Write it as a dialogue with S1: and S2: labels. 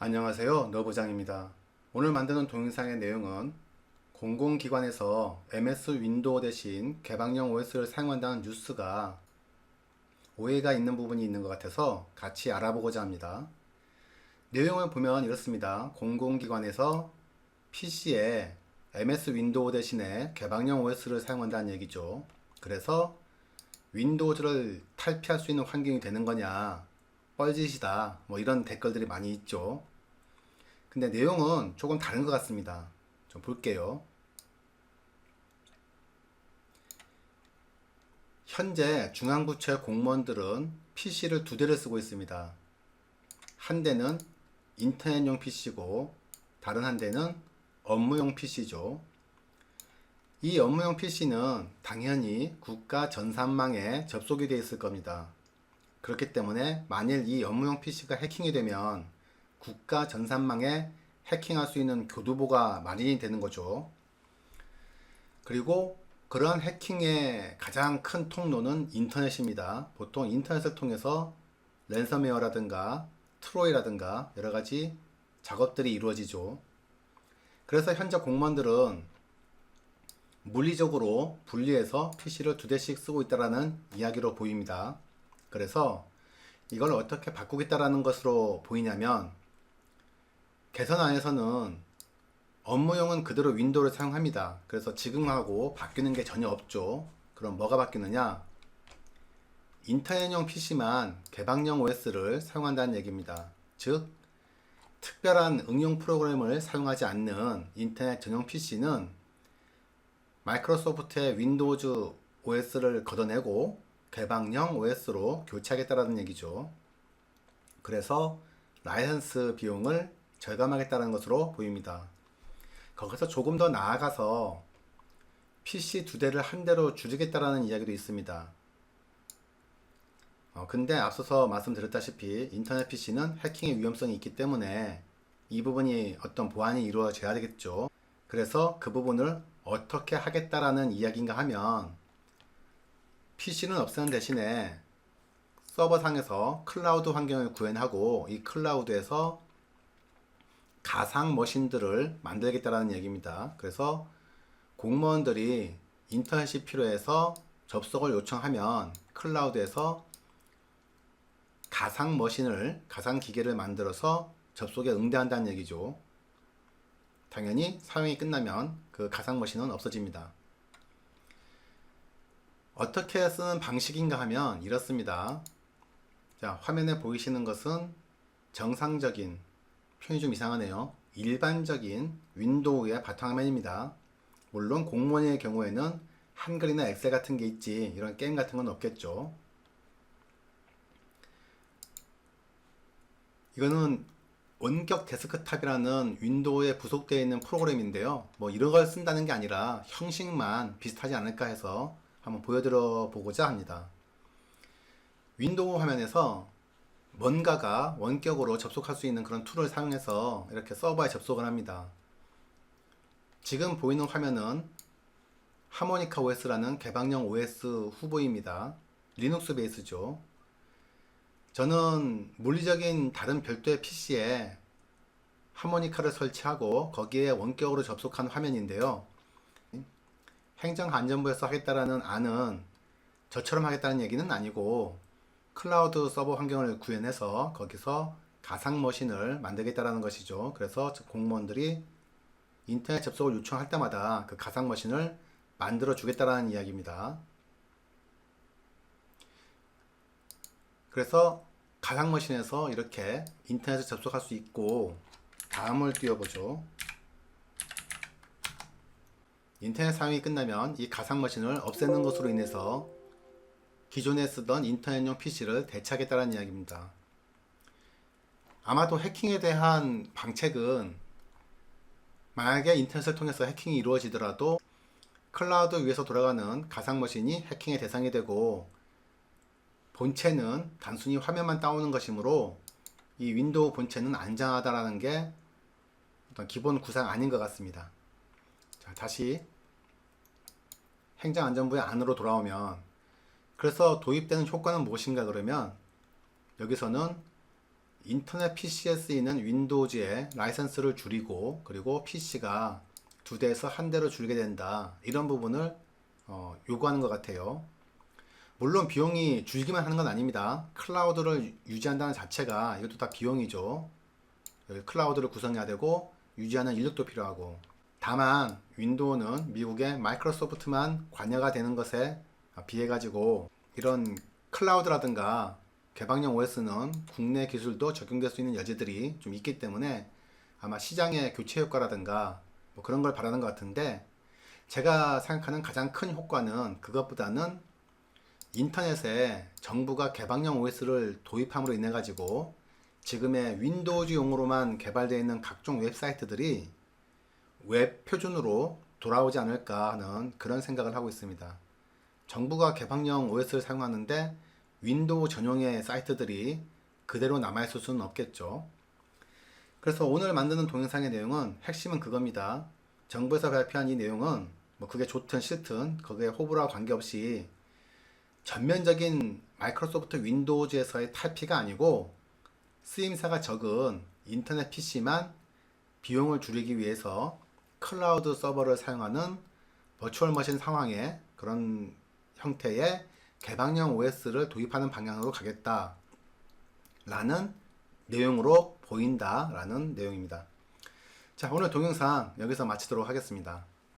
S1: 안녕하세요. 너부장입니다. 오늘 만드는 동영상의 내용은 공공기관에서 MS 윈도우 대신 개방형 OS를 사용한다는 뉴스가 오해가 있는 부분이 있는 것 같아서 같이 알아보고자 합니다. 내용을 보면 이렇습니다. 공공기관에서 PC에 MS 윈도우 대신에 개방형 OS를 사용한다는 얘기죠. 그래서 윈도우즈를 탈피할 수 있는 환경이 되는 거냐, 뻘짓이다, 뭐 이런 댓글들이 많이 있죠. 근데 내용은 조금 다른 것 같습니다. 좀 볼게요. 현재 중앙부처의 공무원들은 PC를 두 대를 쓰고 있습니다. 한 대는 인터넷용 PC고 다른 한 대는 업무용 PC죠. 이 업무용 PC는 당연히 국가 전산망에 접속이 되어 있을 겁니다. 그렇기 때문에 만일 이 업무용 PC가 해킹이 되면 국가 전산망에 해킹할 수 있는 교두보가 마련이 되는 거죠. 그리고 그러한 해킹의 가장 큰 통로는 인터넷입니다. 보통 인터넷을 통해서 랜섬웨어라든가 트로이라든가 여러 가지 작업들이 이루어지죠. 그래서 현재 공무원들은 물리적으로 분리해서 PC를 두 대씩 쓰고 있다라는 이야기로 보입니다. 그래서 이걸 어떻게 바꾸겠다라는 것으로 보이냐면 개선 안에서는 업무용은 그대로 윈도우를 사용합니다. 그래서 지금하고 바뀌는 게 전혀 없죠. 그럼 뭐가 바뀌느냐? 인터넷용 PC만 개방형 OS를 사용한다는 얘기입니다. 즉, 특별한 응용 프로그램을 사용하지 않는 인터넷 전용 PC는 마이크로소프트의 윈도우즈 OS를 걷어내고 개방형 OS로 교체하겠다라는 얘기죠. 그래서 라이선스 비용을 절감하겠다는 것으로 보입니다. 거기서 조금 더 나아가서 PC 두 대를 한 대로 줄이겠다라는 이야기도 있습니다. 어, 근데 앞서서 말씀드렸다시피 인터넷 PC는 해킹의 위험성이 있기 때문에 이 부분이 어떤 보완이 이루어져야 되겠죠. 그래서 그 부분을 어떻게 하겠다라는 이야기인가 하면 PC는 없애는 대신에 서버상에서 클라우드 환경을 구현하고 이 클라우드에서 가상 머신들을 만들겠다라는 얘기입니다. 그래서 공무원들이 인터넷이 필요해서 접속을 요청하면 클라우드에서 가상 머신을, 가상 기계를 만들어서 접속에 응대한다는 얘기죠. 당연히 사용이 끝나면 그 가상 머신은 없어집니다. 어떻게 쓰는 방식인가 하면 이렇습니다. 자, 화면에 보이시는 것은 정상적인, 표현이 좀 이상하네요. 일반적인 윈도우의 바탕화면입니다. 물론 공무원의 경우에는 한글이나 엑셀 같은 게 있지, 이런 게임 같은 건 없겠죠. 이거는 원격 데스크탑이라는 윈도우에 부속되어 있는 프로그램인데요. 뭐 이런 걸 쓴다는 게 아니라 형식만 비슷하지 않을까 해서 한번 보여드려 보고자 합니다. 윈도우 화면에서 뭔가가 원격으로 접속할 수 있는 그런 툴을 사용해서 이렇게 서버에 접속을 합니다. 지금 보이는 화면은 하모니카 OS라는 개방형 OS 후보입니다. 리눅스 베이스죠. 저는 물리적인 다른 별도의 PC에 하모니카를 설치하고 거기에 원격으로 접속한 화면인데요. 행정안전부에서 하겠다라는 안은 저처럼 하겠다는 얘기는 아니고 클라우드 서버 환경을 구현해서 거기서 가상 머신을 만들겠다라는 것이죠. 그래서 공무원들이 인터넷 접속을 요청할 때마다 그 가상 머신을 만들어 주겠다라는 이야기입니다. 그래서 가상 머신에서 이렇게 인터넷에 접속할 수 있고 다음을 띄워보죠. 인터넷 사용이 끝나면 이 가상 머신을 없애는 것으로 인해서 기존에 쓰던 인터넷용 PC를 대체하겠다는 이야기입니다. 아마도 해킹에 대한 방책은 만약에 인터넷을 통해서 해킹이 이루어지더라도 클라우드 위에서 돌아가는 가상 머신이 해킹의 대상이 되고 본체는 단순히 화면만 따오는 것이므로 이 윈도우 본체는 안전하다라는 게 기본 구상 아닌 것 같습니다. 자, 다시 행정안전부의 안으로 돌아오면 그래서 도입되는 효과는 무엇인가 그러면 여기서는 인터넷 PC에 쓰이는 윈도우즈의 라이선스를 줄이고 그리고 PC가 두 대에서 한 대로 줄게 된다. 이런 부분을 어, 요구하는 것 같아요. 물론 비용이 줄기만 하는 건 아닙니다. 클라우드를 유지한다는 자체가 이것도 다 비용이죠. 클라우드를 구성해야 되고 유지하는 인력도 필요하고 다만 윈도우는 미국의 마이크로소프트만 관여가 되는 것에 비해 가지고 이런 클라우드라든가 개방형 OS는 국내 기술도 적용될 수 있는 여지들이 좀 있기 때문에 아마 시장의 교체 효과라든가 뭐 그런 걸 바라는 것 같은데 제가 생각하는 가장 큰 효과는 그것보다는 인터넷에 정부가 개방형 OS를 도입함으로 인해 가지고 지금의 윈도우즈용으로만 개발되어 있는 각종 웹사이트들이 웹 표준으로 돌아오지 않을까 하는 그런 생각을 하고 있습니다. 정부가 개방형 OS를 사용하는데 윈도우 전용의 사이트들이 그대로 남아있을 수는 없겠죠. 그래서 오늘 만드는 동영상의 내용은 핵심은 그겁니다. 정부에서 발표한 이 내용은 뭐 그게 좋든 싫든 거기에 호불호와 관계없이 전면적인 마이크로소프트 윈도우즈에서의 탈피가 아니고 쓰임새가 적은 인터넷 PC만 비용을 줄이기 위해서 클라우드 서버를 사용하는 버추얼 머신 상황의 그런 형태의 개방형 OS를 도입하는 방향으로 가겠다. 라는 내용으로 보인다. 라는 내용입니다. 자, 오늘 동영상 여기서 마치도록 하겠습니다.